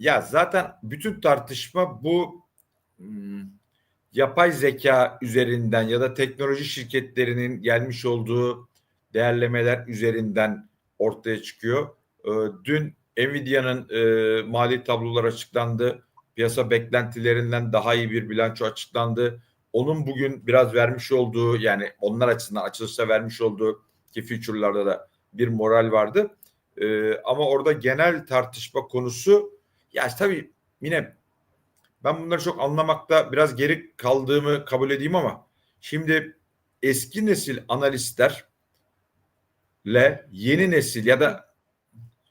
Ya zaten bütün tartışma bu hmm, yapay zeka üzerinden ya da teknoloji şirketlerinin gelmiş olduğu değerlemeler üzerinden ortaya çıkıyor. Ee, dün Nvidia'nın e, mali tablolar açıklandı. Piyasa beklentilerinden daha iyi bir bilanço açıklandı. Onun bugün biraz vermiş olduğu yani onlar açısından açılışta vermiş olduğu ki future'larda da bir moral vardı. Ee, ama orada genel tartışma konusu ya tabii yine ben bunları çok anlamakta biraz geri kaldığımı kabul edeyim ama şimdi eski nesil analistlerle yeni nesil ya da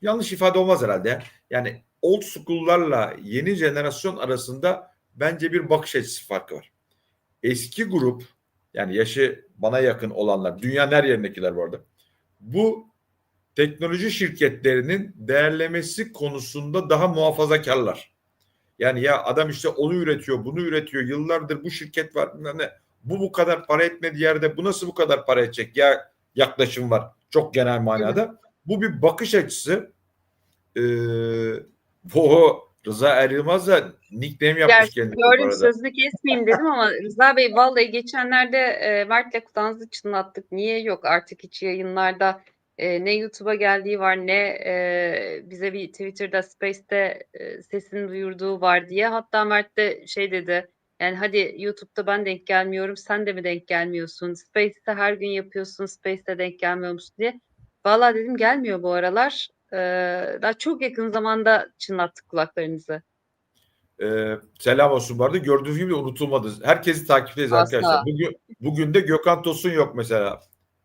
yanlış ifade olmaz herhalde. Yani old school'larla yeni jenerasyon arasında bence bir bakış açısı farkı var. Eski grup yani yaşı bana yakın olanlar, dünyanın her yerindekiler bu arada. Bu teknoloji şirketlerinin değerlemesi konusunda daha muhafazakarlar. Yani ya adam işte onu üretiyor, bunu üretiyor. Yıllardır bu şirket var. Ne, bu bu kadar para etmediği yerde bu nasıl bu kadar para edecek? Ya yaklaşım var. Çok genel manada. Bu bir bakış açısı. Ee, bu Rıza Er Yılmaz da nickname yapmış kendine. Gördüm sözünü kesmeyeyim dedim ama Rıza Bey vallahi geçenlerde e, Mert'le kulağınızı çınlattık. Niye yok artık hiç yayınlarda e, ne YouTube'a geldiği var ne e, bize bir Twitter'da Space'te e, sesini duyurduğu var diye. Hatta Mert de şey dedi yani hadi YouTube'da ben denk gelmiyorum sen de mi denk gelmiyorsun? Space'te her gün yapıyorsun Space'te denk gelmiyor musun diye. Valla dedim gelmiyor bu aralar. E, daha çok yakın zamanda çınlattık kulaklarınızı. Ee, selam olsun bu arada. Gördüğünüz gibi unutulmadı. Herkesi takipteyiz Asla. arkadaşlar. Bugün, bugün de Gökhan Tosun yok mesela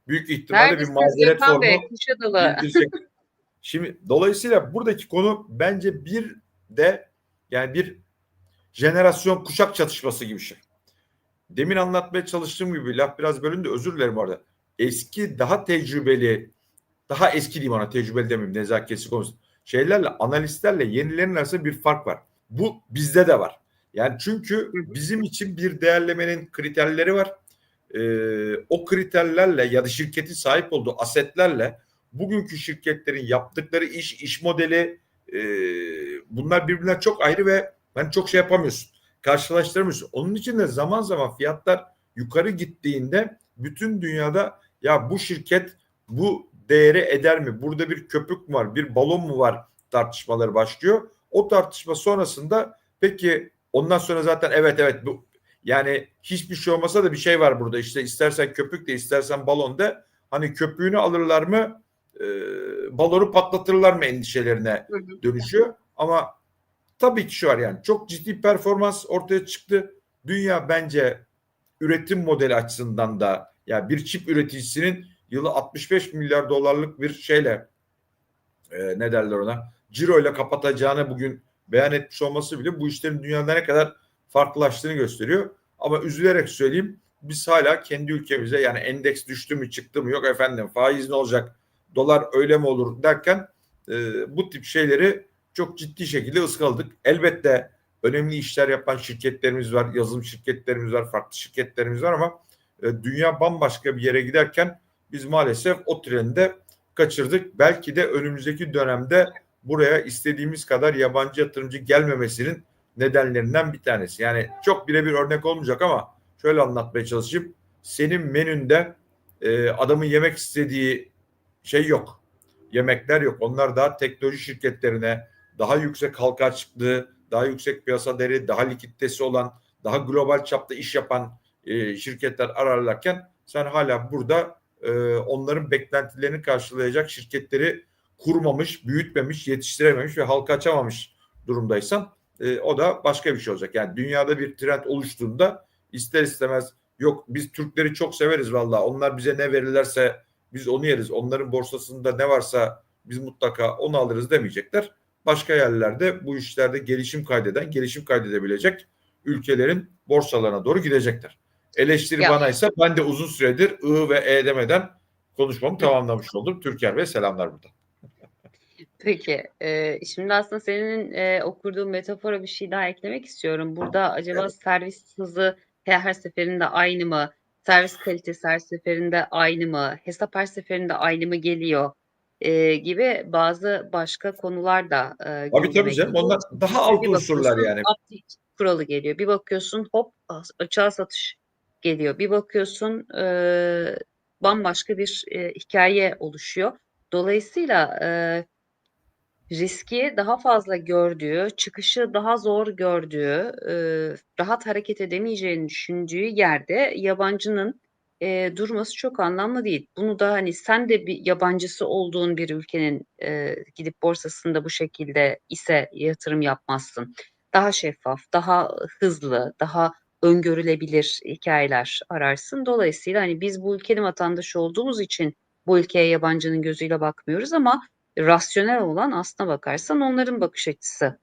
büyük ihtimalle Neredesiniz bir mazeret formu Bey, Kuşadalı. Şimdi dolayısıyla buradaki konu bence bir de yani bir jenerasyon kuşak çatışması gibi şey. Demin anlatmaya çalıştığım gibi laf biraz bölündü özür dilerim orada. Eski daha tecrübeli daha eski diyeyim ona tecrübeli demeyeyim nezakesi konusunda. Şeylerle analistlerle yenilerin arasında bir fark var. Bu bizde de var. Yani çünkü bizim için bir değerlemenin kriterleri var e, o kriterlerle ya da şirketin sahip olduğu asetlerle bugünkü şirketlerin yaptıkları iş, iş modeli e, bunlar birbirinden çok ayrı ve ben çok şey yapamıyorsun. Karşılaştıramıyorsun. Onun için de zaman zaman fiyatlar yukarı gittiğinde bütün dünyada ya bu şirket bu değeri eder mi? Burada bir köpük mü var? Bir balon mu var? tartışmaları başlıyor. O tartışma sonrasında peki ondan sonra zaten evet evet bu yani hiçbir şey olmasa da bir şey var burada. İşte istersen köpük de istersen balon da hani köpüğünü alırlar mı e, balonu patlatırlar mı endişelerine dönüşüyor. Ama tabii ki şu var yani çok ciddi performans ortaya çıktı. Dünya bence üretim modeli açısından da yani bir çip üreticisinin yılı 65 milyar dolarlık bir şeyle e, ne derler ona ciro ile kapatacağını bugün beyan etmiş olması bile bu işlerin dünyada ne kadar farklılaştığını gösteriyor. Ama üzülerek söyleyeyim biz hala kendi ülkemize yani endeks düştü mü çıktı mı yok efendim faiz ne olacak dolar öyle mi olur derken e, bu tip şeyleri çok ciddi şekilde ıskaladık. Elbette önemli işler yapan şirketlerimiz var, yazılım şirketlerimiz var, farklı şirketlerimiz var ama e, dünya bambaşka bir yere giderken biz maalesef o treni de kaçırdık. Belki de önümüzdeki dönemde buraya istediğimiz kadar yabancı yatırımcı gelmemesinin nedenlerinden bir tanesi. Yani çok birebir örnek olmayacak ama şöyle anlatmaya çalışayım. Senin menünde e, adamın yemek istediği şey yok. Yemekler yok. Onlar daha teknoloji şirketlerine daha yüksek halka açıklığı, daha yüksek piyasa değeri, daha likiditesi olan, daha global çapta iş yapan e, şirketler ararlarken sen hala burada e, onların beklentilerini karşılayacak şirketleri kurmamış, büyütmemiş, yetiştirememiş ve halka açamamış durumdaysan e, o da başka bir şey olacak. Yani dünyada bir trend oluştuğunda ister istemez yok biz Türkleri çok severiz valla onlar bize ne verirlerse biz onu yeriz. Onların borsasında ne varsa biz mutlaka onu alırız demeyecekler. Başka yerlerde bu işlerde gelişim kaydeden, gelişim kaydedebilecek ülkelerin borsalarına doğru gidecekler. Eleştiri ya. bana ise ben de uzun süredir I ve E demeden konuşmamı tamamlamış oldum. Türker ve selamlar burada. Peki, eee, şimdi aslında senin, eee, okurduğun metafora bir şey daha eklemek istiyorum. Burada acaba Evet. servis hızı her her seferinde aynı mı? Servis kalitesi her seferinde aynı mı? Hesap her seferinde aynı mı geliyor? e, gibi bazı başka konular da e, Tabii tabii gündeme canım. geliyor. Onlar daha alt unsurlar yani. update kuralı geliyor. Bir bakıyorsun hop açığa satış geliyor. Bir bakıyorsun e, bambaşka bir e, hikaye oluşuyor. Dolayısıyla e, riski daha fazla gördüğü, çıkışı daha zor gördüğü, e, rahat hareket edemeyeceğini düşündüğü yerde yabancının e, durması çok anlamlı değil. Bunu da hani sen de bir yabancısı olduğun bir ülkenin e, gidip borsasında bu şekilde ise yatırım yapmazsın. Daha şeffaf, daha hızlı, daha öngörülebilir hikayeler ararsın. Dolayısıyla hani biz bu ülkenin vatandaşı olduğumuz için bu ülkeye yabancının gözüyle bakmıyoruz ama rasyonel olan aslına bakarsan onların bakış açısı